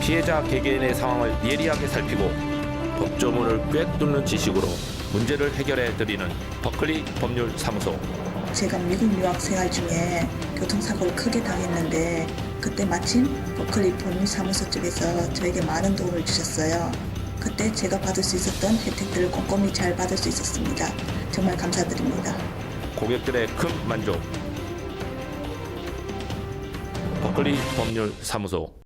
피해자 개개인의 상황을 예리하게 살피고 법조문을 꿰뚫는 지식으로 문제를 해결해 드리는 버클리 법률 사무소. 제가 미국 유학 생활 중에 교통사고를 크게 당했는데 그때 마침 버클리 법률 사무소 쪽에서 저에게 많은 도움을 주셨어요. 그때 제가 받을 수 있었던 혜택들을 꼼꼼히 잘 받을 수 있었습니다. 정말 감사드립니다. 고객들의 큰 만족. 버클리 법률 사무소.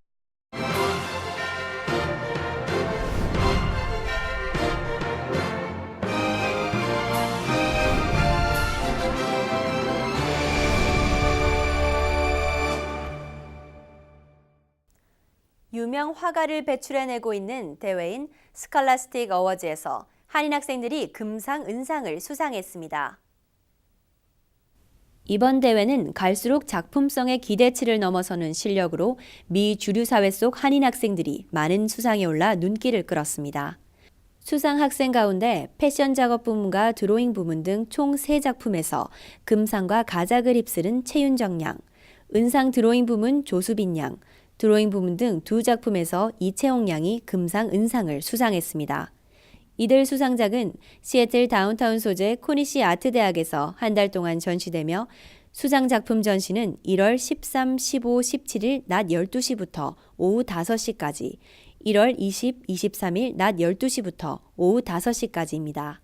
유명 화가를 배출해내고 있는 대회인 스칼라스틱 어워즈에서 한인 학생들이 금상, 은상을 수상했습니다. 이번 대회는 갈수록 작품성의 기대치를 넘어서는 실력으로 미 주류 사회 속 한인 학생들이 많은 수상에 올라 눈길을 끌었습니다. 수상 학생 가운데 패션 작업 부문과 드로잉 부문 등 총 3작품에서 금상과 가작을 휩쓸은 최윤정 양, 은상 드로잉 부문 조수빈 양, 드로잉 부문 등 두 작품에서 이채홍 양이 금상, 은상을 수상했습니다. 이들 수상작은 시애틀 다운타운 소재 코니시 아트대학에서 한 달 동안 전시되며 수상 작품 전시는 1월 13, 15, 17일 낮 12시부터 오후 5시까지, 1월 20, 23일 낮 12시부터 오후 5시까지입니다.